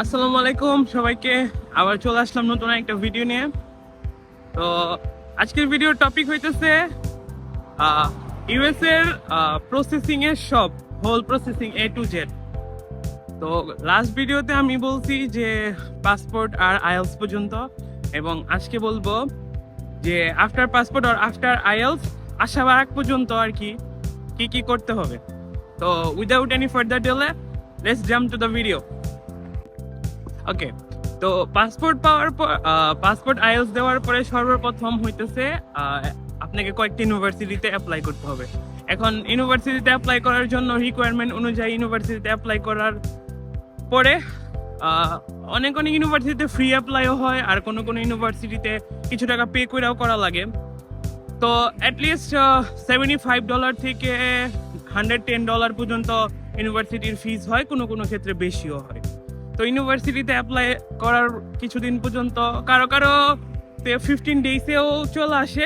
আসসালামু আলাইকুম সবাইকে। আবার চলে আসলাম নতুন একটা ভিডিও নিয়ে। তো আজকের ভিডিওর টপিক হইতেছে ইউএস এর প্রসেসিং এর সব whole processing A to Z তো লাস্ট ভিডিওতে আমি বলছি যে পাসপোর্ট আর আইএলস পর্যন্ত, এবং আজকে বলব যে আফটার পাসপোর্ট আর আফটার আইএলস আসার আগ পর্যন্ত আর কি কি কি করতে হবে। তো without any further delay let's jump to the video okay তো পাসপোর্ট পাওয়ার পর পাসপোর্ট আইএলস দেওয়ার পরে সর্বপ্রথম হইতেছে আপনাকে কয়েকটি ইউনিভার্সিটিতে অ্যাপ্লাই করতে হবে। এখন ইউনিভার্সিটিতে অ্যাপ্লাই করার জন্য রিকোয়ারমেন্ট অনুযায়ী ইউনিভার্সিটিতে অ্যাপ্লাই করার পরে অনেক অনেক ইউনিভার্সিটিতে ফ্রি অ্যাপ্লাইও হয়, আর কোনো কোনো ইউনিভার্সিটিতে কিছু টাকা পে করেও করা লাগে। তো at least seventy five dollar থেকে হান্ড্রেড টেন ডলার পর্যন্ত ইউনিভার্সিটির ফিজ হয়, কোনো কোনো ক্ষেত্রে বেশিও হয়। তো ইউনিভার্সিটিতে অ্যাপ্লাই করার কিছুদিন পর্যন্ত কারও কারও ফিফটিন ডেইসেও চলে আসে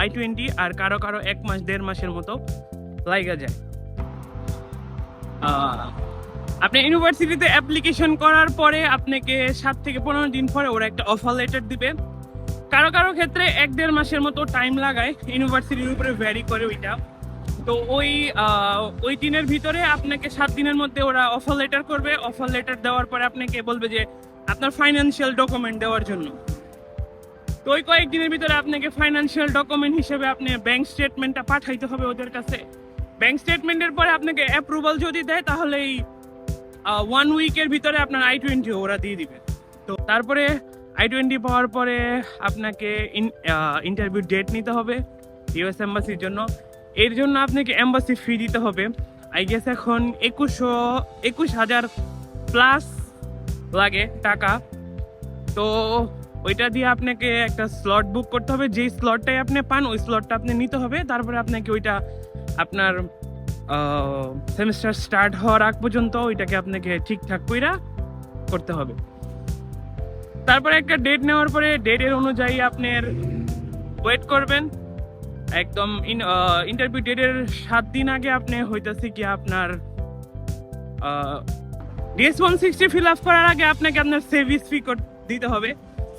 আই টোয়েন্টি আর কারও কারও এক মাস, দেড় মাসের মতো লাগা যায়। আপনি ইউনিভার্সিটিতে অ্যাপ্লিকেশন করার পরে আপনাকে সাত থেকে পনেরো দিন পরে ওরা একটা অফার লেটার দিবে। কারও কারও ক্ষেত্রে এক দেড় মাসের মতো টাইম লাগায় ইউনিভার্সিটির উপরে ভ্যারি করে ওইটা। তো ওই ওই দিনের ভিতরে আপনাকে সাত দিনের মধ্যে ওরা অফার লেটার করবে। অফার লেটার দেওয়ার পরে আপনাকে বলবে যে, আপনার ফাইন্যান্সিয়াল ডকুমেন্ট দেওয়ার জন্য। তো ওই কয়েকদিনের ভিতরে আপনাকে ফাইন্যান্সিয়াল ডকুমেন্ট হিসেবে আপনি ব্যাংক স্টেটমেন্টটা পাঠাইতে হবে ওদের কাছে। ব্যাংক স্টেটমেন্টের পরে আপনাকে অ্যাপ্রুভাল যদি দেয়, তাহলে এই ওয়ান উইকের ভিতরে আপনার আই টোয়েন্টি ওরা দিয়ে দিবে। তো তারপরে আই টোয়েন্টি পাওয়ার পরে আপনাকে ইন্টারভিউ ডেট নিতে হবে ইউএস এম্বাসির জন্য। এর জন্য আপনাকে এম্বাসি ফি দিতে হবে। আই গেস এখন একুশশো, একুশ হাজার প্লাস লাগে টাকা। তো ওইটা দিয়ে আপনাকে একটা স্লট বুক করতে হবে। যেই স্লটটাই আপনি পান, ওই স্লটটা আপনি নিতে হবে। তারপরে আপনাকে ওইটা আপনার সেমিস্টার স্টার্ট হওয়ার আগ পর্যন্ত ওইটাকে আপনাকে ঠিকঠাক কইরা করতে হবে। তারপরে একটা ডেট নেওয়ার পরে ডেটের অনুযায়ী আপনার ওয়েট করবেন। একদম ইন্টারভিউ ডেটের সাত দিন আগে আপনি হইতেছে কি আপনার DS one sixty fill up করার আগে আপনাকে আপনার সেভিস ফি দিতে হবে।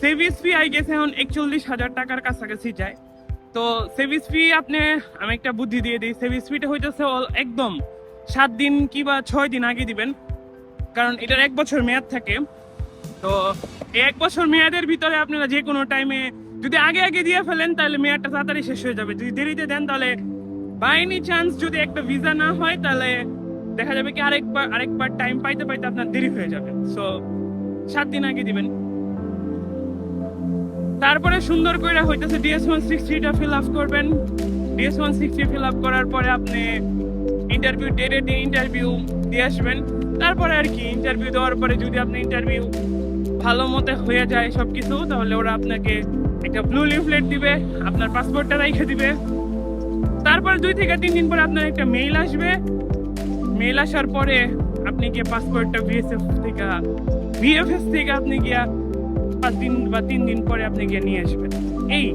সেভিস ফি আই গেছে এখন একচল্লিশ হাজার টাকার কাছাকাছি যায়। তো সেভিস ফি আপনি, আমি একটা বুদ্ধি দিয়ে দিই সেভিস ফিটা হইতেছে একদম সাত দিন কি বা ছয় দিন আগে দিবেন। কারণ এটার এক বছর মেয়াদ থাকে। তো এক বছর মেয়াদের ভিতরে আপনারা যে কোনো টাইমে যদি আগে আগে দিয়ে ফেলেন, তাহলে মেয়াদটা তাড়াতাড়ি শেষ হয়ে যাবে। যদি দেরিতে দেন, তাহলে বাই এনি চান্স যদি একটা ভিসা না হয়, তাহলে দেখা যাবে কি আরেকবার আরেকবার টাইম পাইতে পাইতে আপনার দেরি হয়ে যাবে। সো সাত দিন আগে দিবেন। তারপরে সুন্দর করে হইতেছে ডিএস ওয়ান সিক্সটিটা ফিল আপ করবেন। DS one sixty fill up করার পরে আপনি ইন্টারভিউ ডেটে দিয়ে ইন্টারভিউ দিয়ে আসবেন। তারপরে আর কি ইন্টারভিউ দেওয়ার পরে যদি আপনি ইন্টারভিউ ভালো মতে হয়ে যায় সব কিছু তাহলে ওরা আপনাকে একটা ব্লু লিফলেট দিবে, আপনার পাসপোর্টটা রেখে দিবে। তারপর দুই থেকে তিন দিন পরে আপনার একটা মেইল আসবে। মেইল আসার পরে আপনি গিয়ে পাসপোর্টটা বিএসএফ থেকে বিএফএস থেকে আপনি গিয়া পাঁচ দিন বা তিন দিন পরে আপনি গিয়ে নিয়ে আসবেন। এই